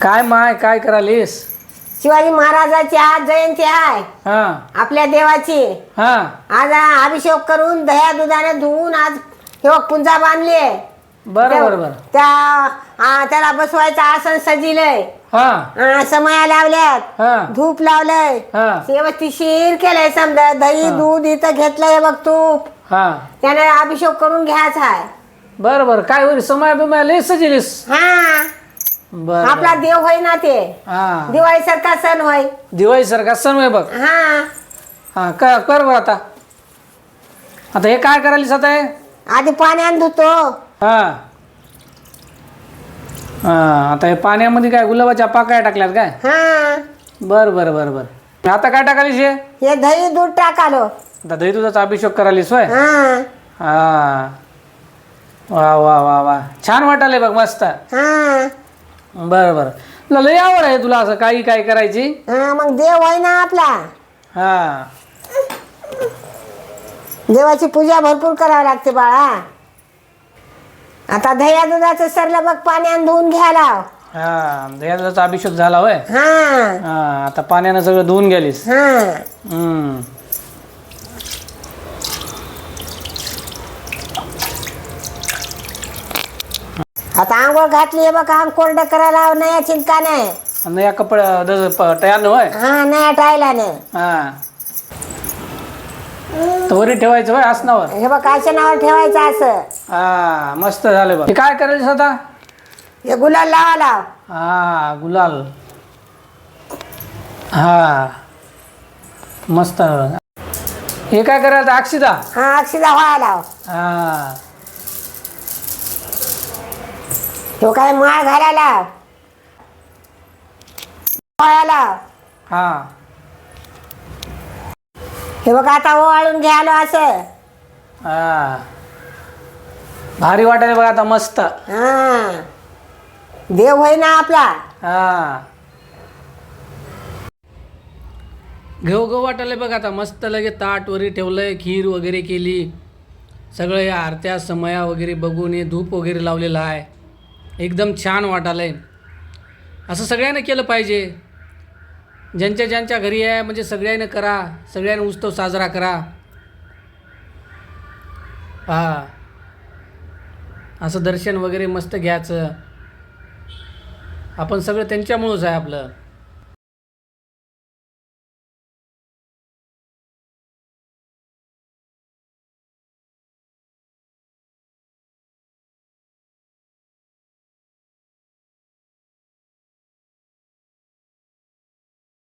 काय माय काय करालीस शिवाजी महाराजाची आज जयंती आहे. हा. आपल्या देवाची. हा. आज अभिषेक करून दह्या दुधाने धुवून आज हे पुंजा बांधली बरं बरं बरं. त्या आ, त्याला बसवायचं आसन सजिलंय हा. आ, समया लावल्यात. हा. धूप लावलंय. हा. व्यवस्थिशीर केलंय समजा. दही दूध इथं घेतलंय बघ तूप. हा. त्याने अभिषेक करून घ्यायचा आहे. बरं बरं. काय होईल? समय बिमाय लय सजेलीस हा. बरं. आपला देव होय ना ते. हा. दिवाळी सारखा सण होय. दिवाळी सारखा सण आहे बघ. हा. हा कर कर बरं आता. आता हे काय करायलीस आता हे आधी पाण्यात धुतो. हा. हा आता हे पाण्यामध्ये काय गुलाबाच्या पाकळ्या टाकल्यात काय? हा. बरं बरं बरं बरं. आता काय टाकालीस हे? हे दही दूध टाकालो. आता दही दुधाचा अभिषेक करालीस होय? हा. हा. वा वा वा वा. छान वाटायलंय बघ मस्त. हा. बरं बरं. तुला लय आवड आहे तुला असं काही काय करायची? हा मग देव होय ना आपला. हा. देवाची पूजा भरपूर करावी लागते बाळा. आता दह्या दुधाचं सरलं बघ पाण्यात धुवून घ्यायला. हा दही दुधाचा अभिषेक झाला होय? हा. हा आता पाण्यानं सगळं धुवून गेलीस. हा. हम्म. आता आंघोळ घातली आहे बघ अंग कोरडं करायला नाही चिंता नाही. आणि या कपडे तयार होय? हा नाही टायला नाही. हा. तर वरी ठेवायचं होय आसनावर? हे बघ काच्या नावावर ठेवायचं असं. हा मस्त झालं बघ. हे काय करायचं आता? हे गुलाल लावा लाव. हा गुलाल. हा. मस्त. हे काय करायचं अक्षिता हा अक्षिदा व्हायला लाव. हा. तो काय माळ घालायला? हा. हे बघ आता ओवाळून घ्यायला असं. हा. भारी वाटायला बघ आता मस्त. हा. देव होय ना आपला. हा. घेऊ घेऊ वाटायला बघ आता मस्त लगे ताट वगैरे ठेवलंय खीर वगैरे केली. सगळं या आरत्या समया वगैरे बघून हे धूप वगैरे लावलेलं आहे. एकदम छान वाटालंय. असं सगळ्यांनी केलं पाहिजे. ज्यांच्या ज्यांच्या घरी आहे म्हणजे सगळ्यांनी करा सगळ्यांनी उत्सव साजरा करा. हा असं दर्शन वगैरे मस्त घ्यायचं. आपण सगळं त्यांच्यामुळंच आहे आपलं.